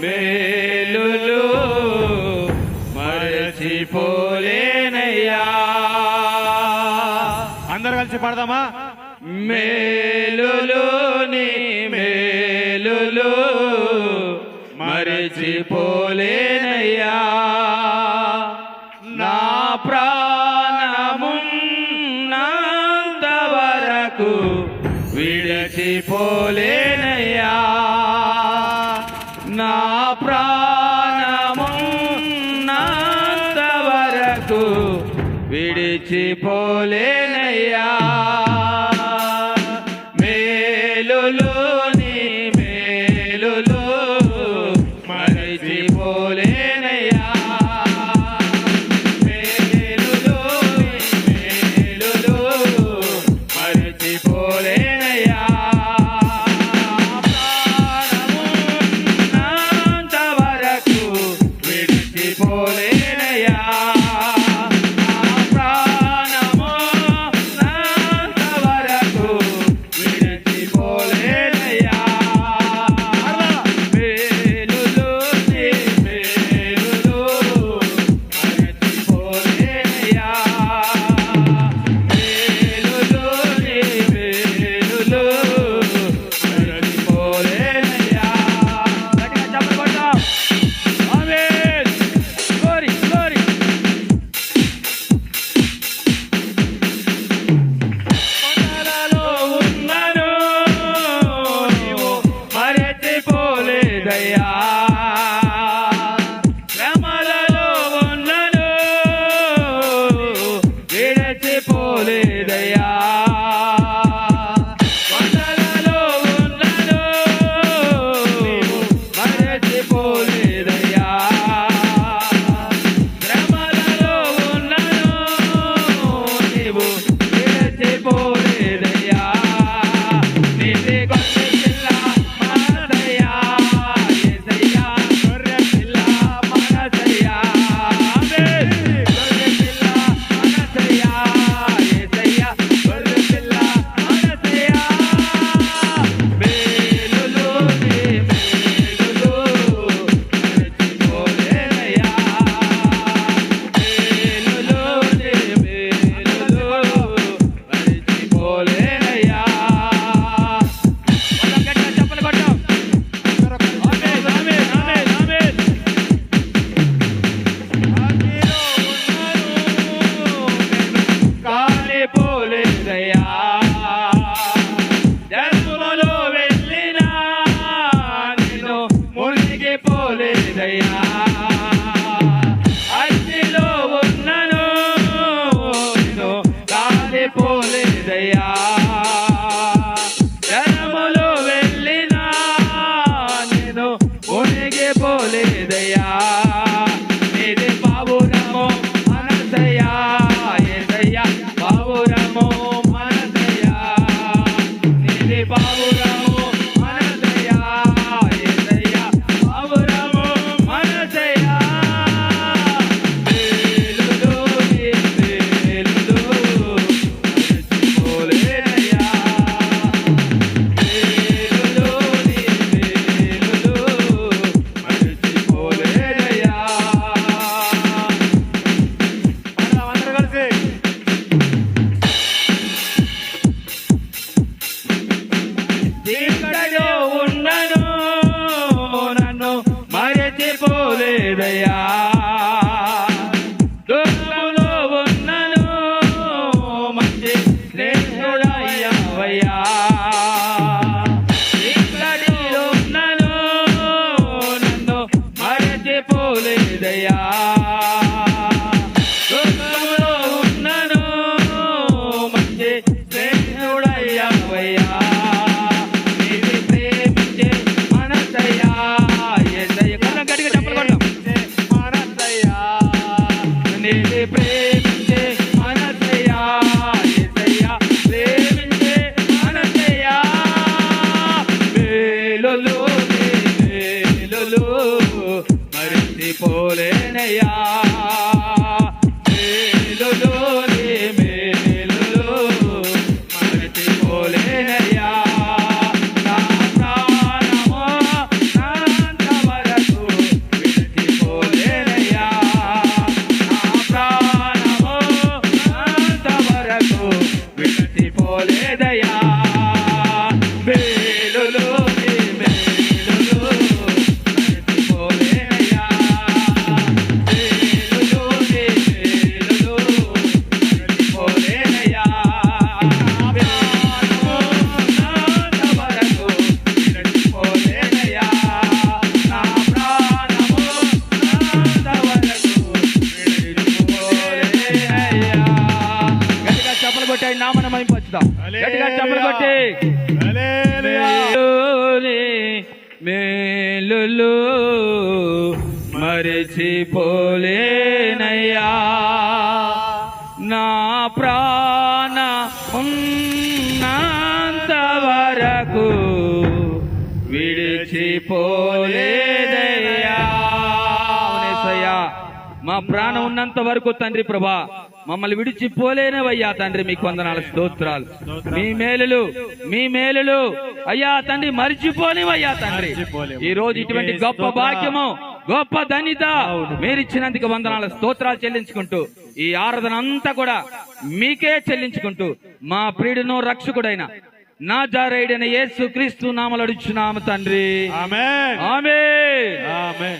మేలులు మరచిపోలేనయ్యా. అందరు కలిసి పాడదామా? మేలులు నీ మేలులు మరచిపోలేనయ్యా. నా ప్రాణమున్నంత వరకు విడచిపోలే పోలేనయ్యా. day, are. They are. గట్టిగా చప్పలు కొట్టి. మేలులు మరిచిపోలేనయ్యా. నా ప్రాణ ఉన్నంత వరకు విడిచిపోలేదయ్యా మా ప్రాణం ఉన్నంత వరకు తండ్రి ప్రభా మమ్మల్ని విడిచిపోలేనవయ్యా తండ్రి మీకు వందనాల స్తోత్రాలు. మీ మేలులు మీ మేలులు. అయ్యా తండ్రి మరిచిపోనివయ్యా తండ్రి. ఈ రోజు ఇటువంటి గొప్ప. భాగ్యము గొప్ప ధన్యత మీరిచ్చినందుకు వందనాల స్తోత్రాలు చెల్లించుకుంటూ ఈ ఆరాధన అంతా కూడా మీకే చెల్లించుకుంటూ మా ప్రియుడును రక్షకుడైన నా జారైడైన యేసు క్రీస్తు నామలు అడుచున్నాము తండ్రి. ఆమె ఆమేన్.